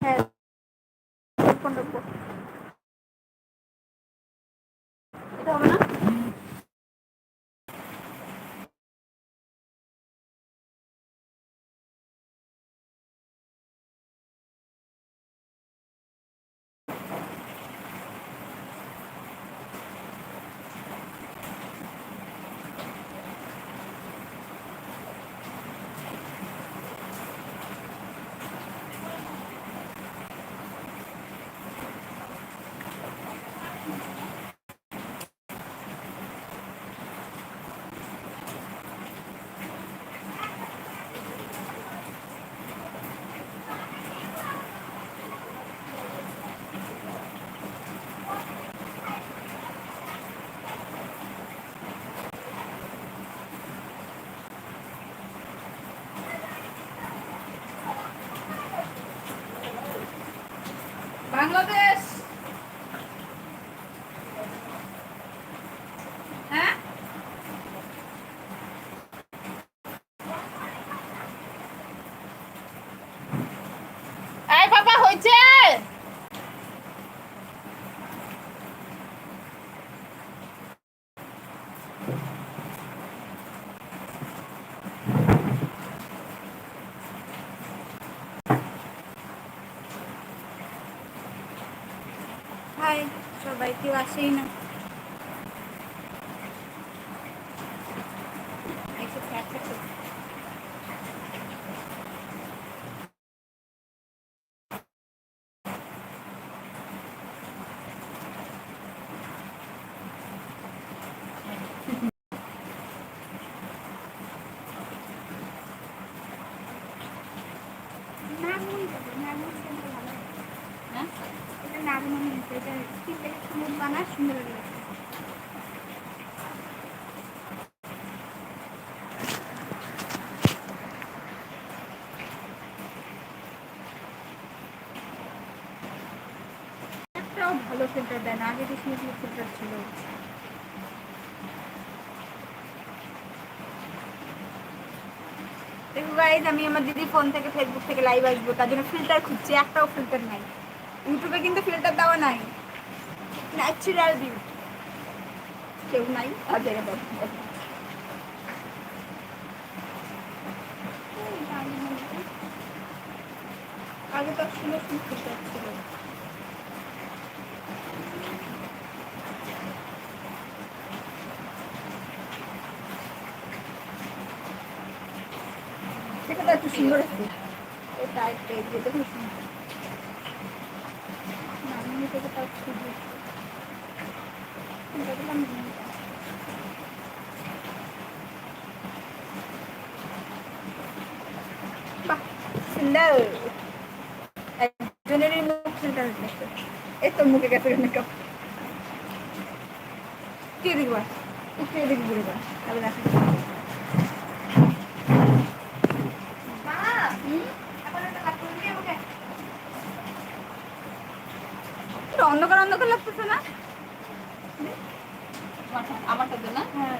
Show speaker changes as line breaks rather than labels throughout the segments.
হ্যাঁ ফোন রাখব এটা হবে না বাংলাদেশ হ্যাঁ এই বাবা হয়েছে হাই সবাই কেউ আসেই না একটু fat আছে। নাগমণি যাবে, নাগমণি সেন্টার ভালো।
হ্যাঁ
এটা নাগমণি নিতে, এটা স্টিলটা স্মুথ বানায় সুন্দর লাগে একটাও ভালো ফিল্টার দেয় না, আগে যে ফিল্টার ছিল। দেখো গাইজ আমি আমার দিদি ফোন থেকে ফেসবুক থেকে লাইভ আসব, তার জন্য ফিল্টার খুঁজছি, একটাও ফিল্টার নাই। ইউটিউবে কিন্তু ফিল্টার দেওয়া নাই। ন্যাচারাল বিউটি কেউ নাই আর জায়গা আগে তো সুন্দর সুন্দর ছিল। সুন্দর। আছে এটা একটা যেটা খুব সুন্দর আমি থেকে তাও কে দেখবা এদিকে তাহলে যাবে। হুম? একটু অন্ধকার লাগতেছে না
আমারটা- না
হ্যাঁ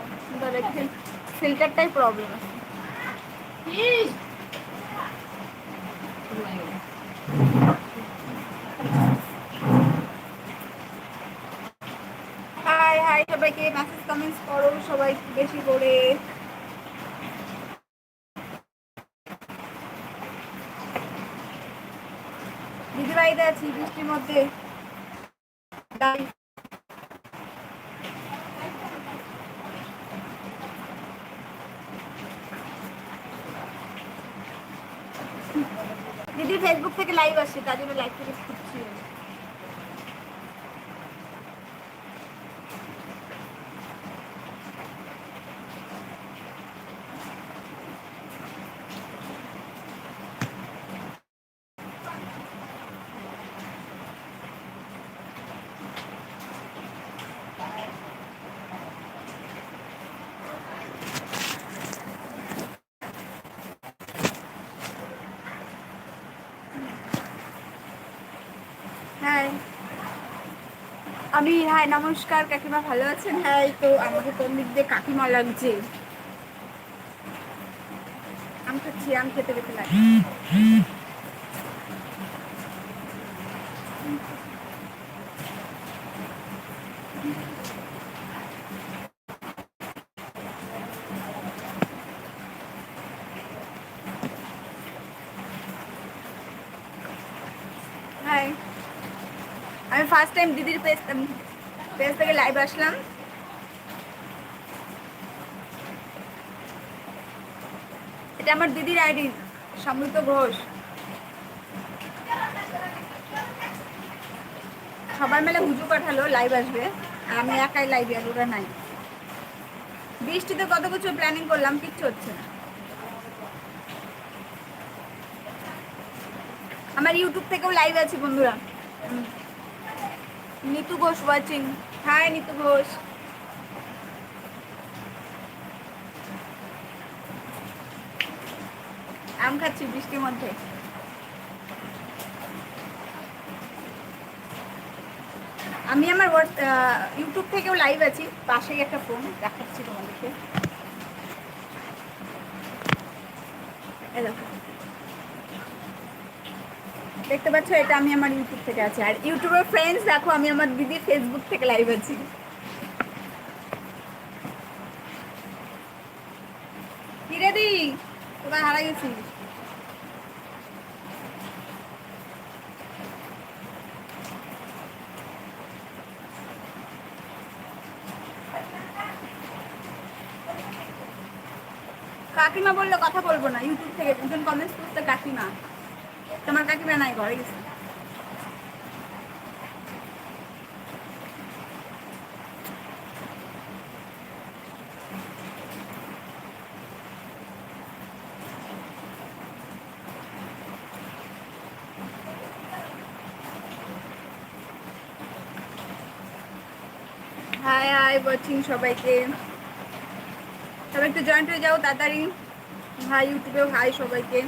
ফিল্টারটাই প্রবলেম আছে
ইস! শুরু গেল।
হাই হাই সবাইকে মেসেজ কমেন্টস করো সবাই বেশি করে আছি বৃষ্টির মধ্যে দিদি ফেসবুক থেকে লাইভ আসছে তার জন্য লাইভ থেকে খুঁজছি হ্যাঁ আমি হাই নমস্কার কাকিমা ভালো আছেন? হ্যাঁ তো আমাকে কোন দিক দিয়ে কাকিমা লাগছে? আম খাচ্ছি আম খেতে খেতে লাগে হাই আমি ফার্স্ট টাইম দিদির পেজ পেজ থেকে লাইভ আসলাম। এটা আমার দিদির আইডি সমৃদ্ধ ঘোষ। সবাই মিলে হুজু পাঠালো লাইভ আসবে। আমি একাই লাইভে আর ওরা নাই। বৃষ্টিতে কত কিছু প্ল্যানিং করলাম, কিচ্ছু হচ্ছে না। আমার ইউটিউব থেকেও লাইভ আছে বন্ধুরা। Nitu Ghosh watching hi, Nitu Ghosh. আম খাচ্ছি বৃষ্টির মধ্যে। আমি আমার ইউটিউব থেকেও লাইভ আছি। পাশেই একটা ফোন দেখাচ্ছি তোমাদেরকে। দেখো। দেখতে পাচ্ছ, এটা আমি আমার ইউটিউব থেকে আছি। আর ইউটিউবের ফ্রেন্ডস দেখো, আমি আমার দিদি ফেসবুক থেকে লাইভ আছি। কিরে কোথায় হারা কাকিমা বলল, কথা বলব না। ইউটিউব থেকে দুজন কমেন্টস করতে কাকিমা। তোমার কাকিমা নাই, ঘরে গেছে। হাই সবাইকে। সবাই একটু জয়েন্ট হয়ে যাও, তাড়াতাড়ি। ভাই ইউটিউবেও ভাই সবাইকে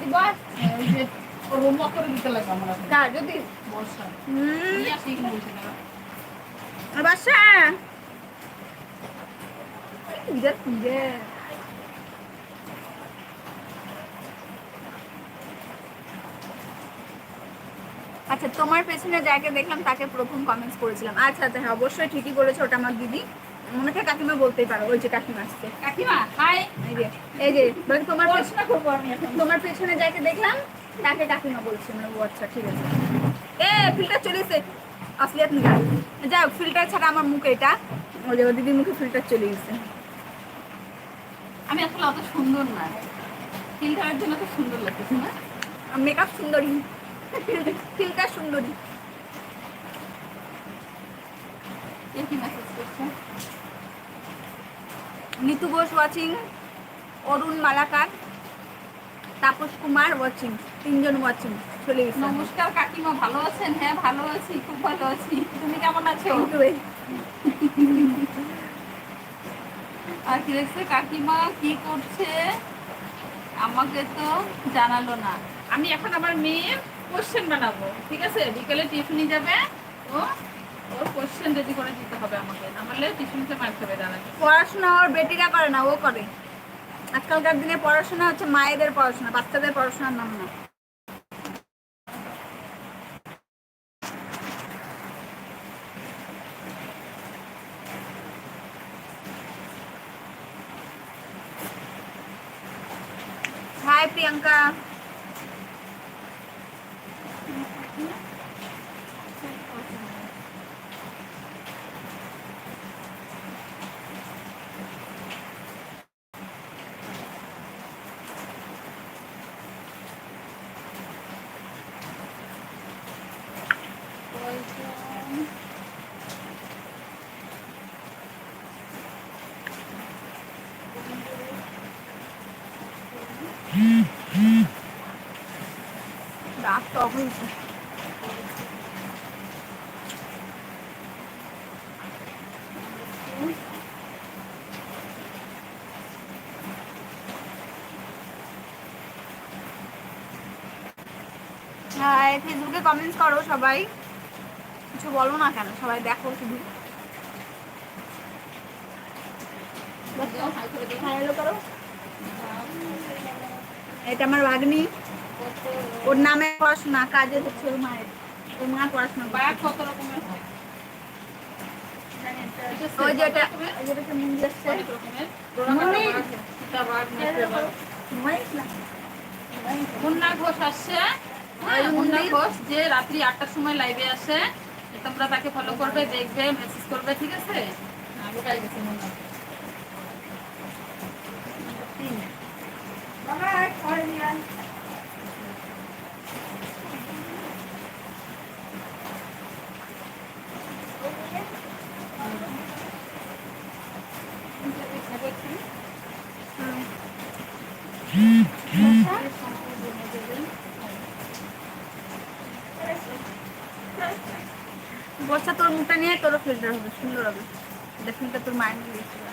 দিবস ওই যে ওর হোমওয়ার্ক করে দিতে লাগবে আমার।
যদি?
বর্ষা।
হুম। আচ্ছা তোমার পেছনে যাকে দেখলাম তাকে প্রথম কমেন্টস করেছিলাম। আচ্ছা আচ্ছা হ্যাঁ অবশ্যই ঠিকই বলেছ ওটা আমার দিদি। মনে হয় কাকিমা বলতেই পারো ওই যে কাকিমা আসছে।
কাকিমা হাই
এই যে বলে তোমার পেছনে
করব আমি
তোমার পেছনে যাকে দেখলাম তাকে কাকিমা বলছি মানে ও আচ্ছা ঠিক আছে। এ ফিল্টার চলে এসে আসলিয়াত নিগা যাই হোক ফিল্টার ছাড়া আমার মুখে এটা। ওই যে দিদির মুখে ফিল্টার চলে গেছে
আমি আসলে অত সুন্দর না। ফিল্টারের জন্য তো সুন্দর লাগতেছে না।
মেকআপ সুন্দরী। ফিল্টার সুন্দরী।
কি মেসেজ করছে?
নিতু ঘোষ ওয়াচিং অরুণ মালাকার তাপস কুমার ওয়াচিং তিনজন ওয়াচিং চলে গেছে।
নমস্কার কাকিমা ভালো আছেন? হ্যাঁ ভালো আছি খুব ভালো আছি। তুমি কেমন আছো? আর কি দেখছে কাকিমা? কি করছে? আমাকে তো জানালো না। আমি এখন আমার মেয়ের কোশ্চেন বানাবো ঠিক আছে? বিকেলে টিউশনি যাবে ও ওর কোশ্চেন রেডি করে দিতে হবে আমাকে। নাহলে টিউশনিতে মার খাবে দাঁড়াবে।
পড়াশোনা ওর বেটিরা করে না ও করে। আজকালকার দিনে পড়াশোনা হচ্ছে মায়েদের পড়াশোনা বাচ্চাদের পড়াশোনার নাম না হাই প্রিয়াঙ্কা হয়েছে হাই ফেসবুকে কমেন্টস করো সবাই। কিছু বলো না কেন? সবাই দেখো শুধু। এটা আমার ভাগ্নি। ওর নামে পড়াশোনা কাজে হচ্ছে ওর মায়ের। ওর মা পড়াশোনা।
কত রকমের?
ওই যেটা যেটাকে
মুন্না ঘোষ আসছে। মুন্না ঘোষ যে রাত্রি আটটার সময় লাইভে আসে। তোমরা তাকে ফলো করবে দেখবে মেসেজ করবে ঠিক আছে? হ্যাঁ, লুকাই গেছে মুন্না
বাবা ঘরে নিয়ে আয়। বর্ষা তোর মুখটা নিয়ে তোরও ফিল্টার হবে সুন্দর হবে এটা ফিল্টার তোর মায়ের মুখ দিয়েছিল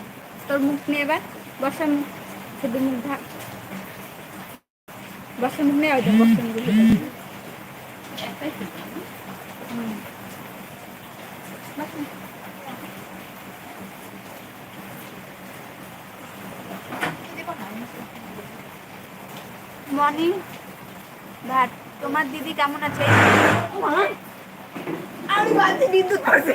তোর মুখ নিয়ে এবার বর্ষার মুখ শুধু মুখ ঢাক বর্ষার মুখ নিয়ে ওইটা বর্ষার মুখ দিয়ে দিবি।
একটাই filter, না?
হুম। বর্ষা। মর্নিং ভাট তোমার দিদি কেমন আছে আমি ভাবছি বিদ্যুৎ পড়ছে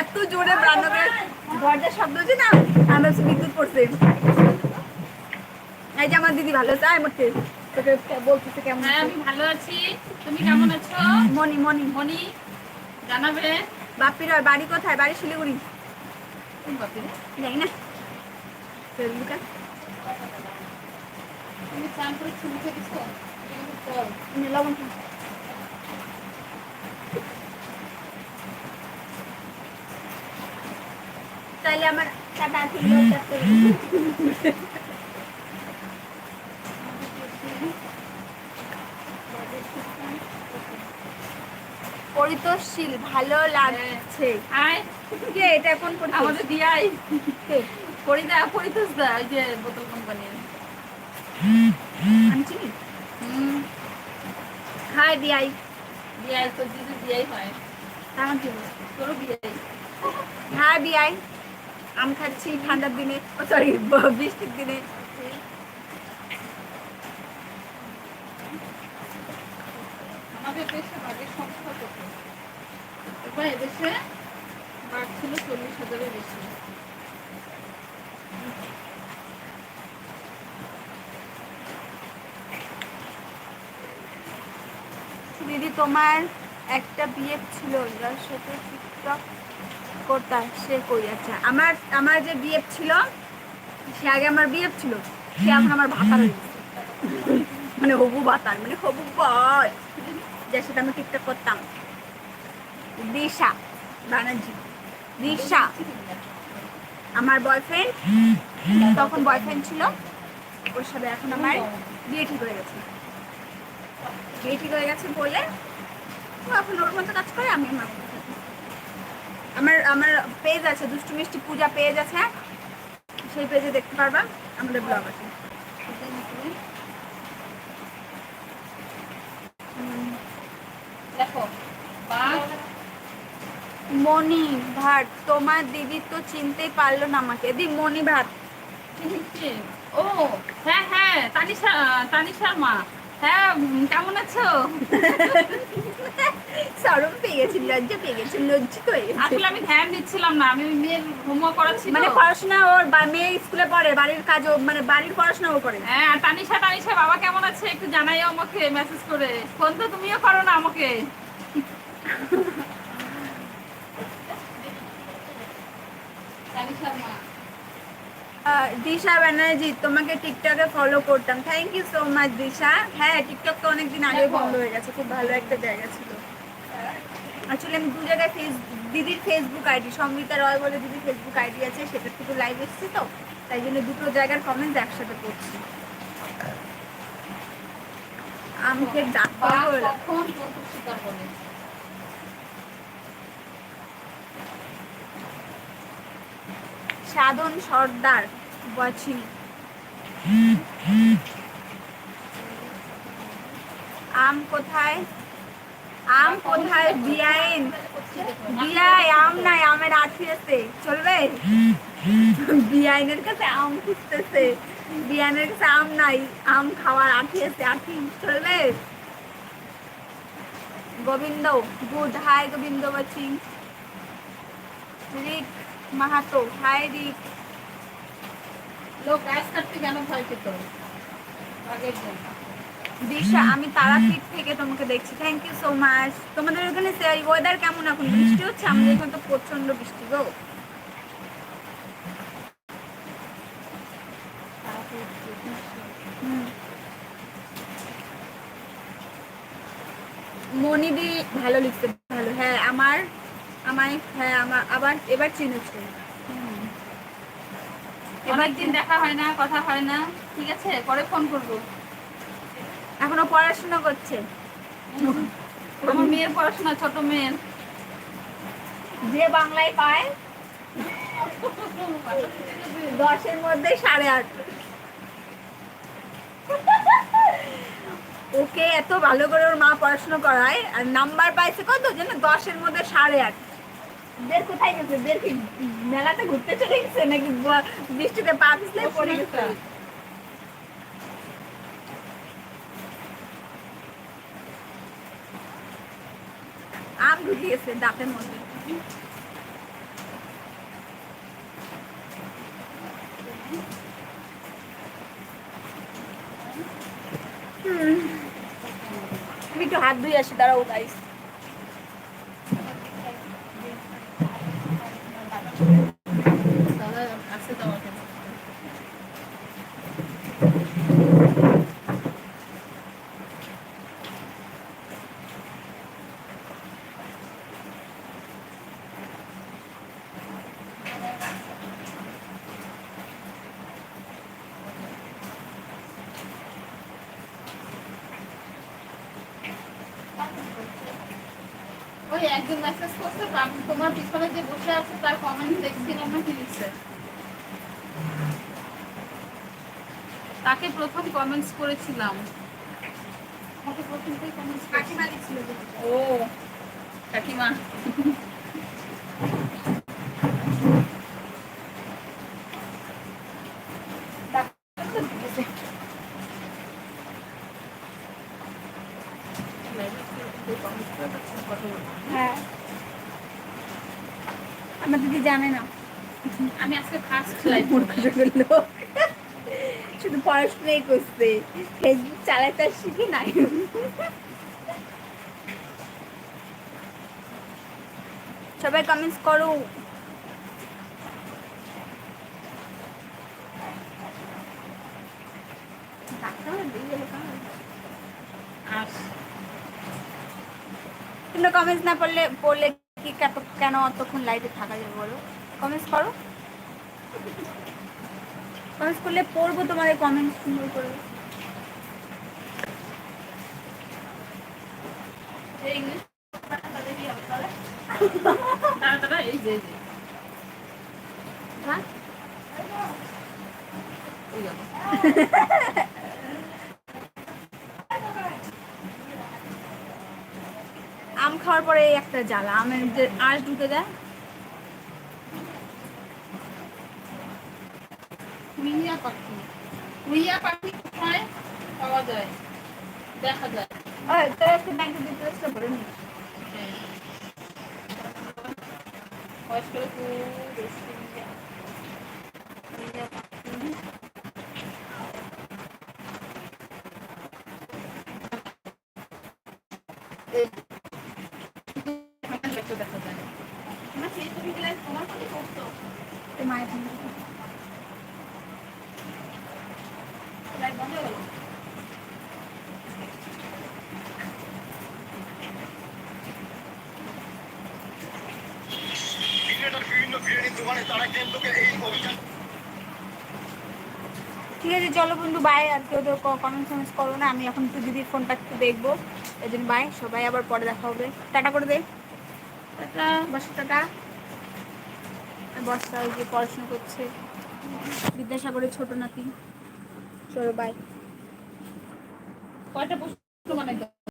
এত জোরে রান্নাঘরে দরজার শব্দ হচ্ছে না আমি ভাবছি বিদ্যুৎ পড়ছে। এই যে আমার দিদি ভালো চায় মোটে তোকে বলতেছে কেমন
হ্যাঁ আমি ভালো আছি। তুমি কেমন আছো?
মনি মনি।
মনি জানাবে?
বাপির বাড়ি কোথায়? বাড়ি শিলিগুড়ি?
কোন বাপি রে?
জানি না। ফেসবুকে
তুমি চান করে ছবি খেয়েছো চল
লবণ খা। আমার আছে পরিতোষশীল ভালো লাগছে।
আয়।
কে এটা কোন
আমাদের দিয়াই
কে?
পরিদা পরিতোষ দা ওই যে বোতল কোম্পানির
আমি চিনি
হুম
হাই দিয়াই
দিয়াই তো দিদি দিয়াই হয়।
কি?
তোরও দিয়াই
হ্যাঁ বিয়াই। আম খাচ্ছি ঠান্ডার দিনে। সরি বৃষ্টির দিনে।
আমাদের দেশে বাঘের সংখ্যা কত? এবার এদেশে বাঘ ছিল চল্লিশ হাজারের বেশি।
দিদি তোমার একটা বিয়ে ছিল, যার সাথে টিকটক করতাম সে কই আচ্ছা আমার আমার যে বিয়ে ছিল, সে আগে আমার বিয়ে ছিল, সে এখন আমার ভাতার মানে হবু ভাতার মানে হবু বয় যার সাথে আমি টিকটক করতাম। দিশা ব্যানার্জি দিশা। আমার বয়ফ্রেন্ড তখন বয়ফ্রেন্ড ছিল। ওর সাথে এখন আমার বিয়ে ঠিক হয়ে গেছে। ঠিক হয়ে গেছে বলে এখন ওর মতো কাজ করে আমি আমার। আমার পেজ আছে, দুষ্টু মিষ্টি পূজা পেজ আছে সেই পেজে দেখতে পারবা, আমাদের ব্লগ আছে
দেখো
মণি, ভাট, তোমার দিদি তো চিনতেই পারল না আমাকে দি মণি ভাট।
ও হ্যাঁ হ্যাঁ তানিশা তানিশার মা হ্যাঁ কেমন আছো?
সরম পেয়ে গেছি লজ্জা পেয়ে গেছি লজ্জিত
আসলে আমি ধ্যান দিচ্ছিলাম না আমি মেয়ের হোমওয়ার্ক করাচ্ছি
মানে পড়াশোনা ওর বা মেয়ে স্কুলে পড়ে বাড়ির মানে বাড়ির করে।
হ্যাঁ আর তানিশা তানিশা বাবা কেমন আছে? একটু আমাকে মেসেজ করে। ফোন তো তুমিও করো না আমাকে তানিশার মা
আহ, দিশা ব্যানার্জি তোমাকে টিকটকে ফলো করতাম। Thank you so much Disha. হ্যাঁ টিকটক তো অনেকদিন আগে বন্ধ হয়ে গেছে খুব ভালো একটা জায়গা ছিল। আসলে আমি দু জায়গায় ফেস দিদির ফেসবুক আইডি সংগীতা রয় বলে দিদির ফেসবুক আইডি আছে সেটা থেকে লাইভ এসেছি তো তাই জন্য দুটো জায়গার কমেন্টস একসাথে করছি। আমাকে ডাক্তার
বাঘ
বলে
কখন জন্তুর শিকার বলে
সাধন সর্দার বছি। আম কোথায়? আম কোথায়? বিয়াইন। বিয়াই, আম নাই, আমের আঠি আছে। চলবে? বিয়াইনের কাছে আম খুঁজতেছে। বিয়ানের কাছে আম নাই, আম খাওয়ার আঠি আছে। আঠি, চলবে? Gobinda, good. Hi Gobinda watching Rik Mahato hi Rik
লোক গাছ কাটতে কেন ভয় পেত?
দিশা, আমি তারাপীঠ থেকে তোমাকে দেখছি। থ্যাংক ইউ সো মাচ তোমাদের ওখানে ওয়েদার কেমন এখন? বৃষ্টি হচ্ছে? আমাদের এখানে তো প্রচণ্ড বৃষ্টি গো। মনিদি ভালো লিখতে ভালো। হ্যাঁ আমার আমায় হ্যাঁ আমার আবার এবার চিনেছে।
অনেকদিন দেখা হয় না কথা হয় না ঠিক আছে? পরে ফোন করব।
এখনও পড়াশোনা করছে।
আমার মেয়ের পড়াশোনা ছোট মেয়ের।
যে বাংলায় পায় দশের মধ্যে সাড়ে আট। ওকে এত ভালো করে ওর মা পড়াশোনা করায় আর নাম্বার পাইছে কত যেন? দশের মধ্যে সাড়ে আট। দের কোথায় গেছে? দের কি মেলাতে ঘুরতে চলে গেছে নাকি বৃষ্টিতে পা পিছলে পড়ে গেছে? আম ঢুকে গেছে দাঁতের মধ্যে। হুম। আমি একটু হাত ধুয়ে আসি দাঁড়াও গাইস
দাদা আছে তো আমার কাছে। ওই একজন মেসেজ করছে তোমার পিছনে যে বসে আছে তার কমেন্ট দেখছিলাম না কি লিখছে তাকে প্রথম কমেন্টস করেছিলাম। তাকে প্রথম কমেন্টস ও কাকিমা
দাঁতের মধ্যে ঢুকে গেছে। হ্যাঁ আমার দিদি জানে না
আমি আজকে লাইভ
লোক শুধু পড়াশোনাই করছে। ফেসবুক চালাতে শিখি নাই। সবাই কমেন্টস করো। তোমরা কমেন্টস না পড়লে পড়লে কি কেন অতক্ষণ লাইভে থাকা যাবে বলো? কমেন্টস করো। করলে পড়ব তোমাদের কমেন্টস সুন্দর করে। আম খাওয়ার পরে একটা জ্বালা, আমের আঁশ ঢুকে যায়
মিয়া পাখি। মিয়া পাখি কোথায়? পাওয়া যায়। দেখা যায়।
নি
বয়স্ক লোক বেশি মিয়া। মিয়া পাখি। এই এখানে একটা দেখা যায় আমার সেই ছবিগুলো তোমার সাথে করতো
তোর মায়ের ফোন থেকে।
লাইট বন্ধ হয়ে গেল
বিক্রেতার বিভিন্ন বিরিয়ানির দোকানে তারা কেন্দ্রকে এই অভিযান
ঠিক আছে চলো বন্ধু বাই আর কেউ তো কমেন্ট করো না। আমি এখন তো দিদির ফোনটা একটু দেখব। এই জন্য বাই সবাই আবার পরে দেখা হবে। টাটা করে দে। টাটা বস টাটা। বর্ষা ওই যে পড়াশোনা করছে। বিদ্যাসাগরের ছোট নাতি। চলো বাই
কয়টা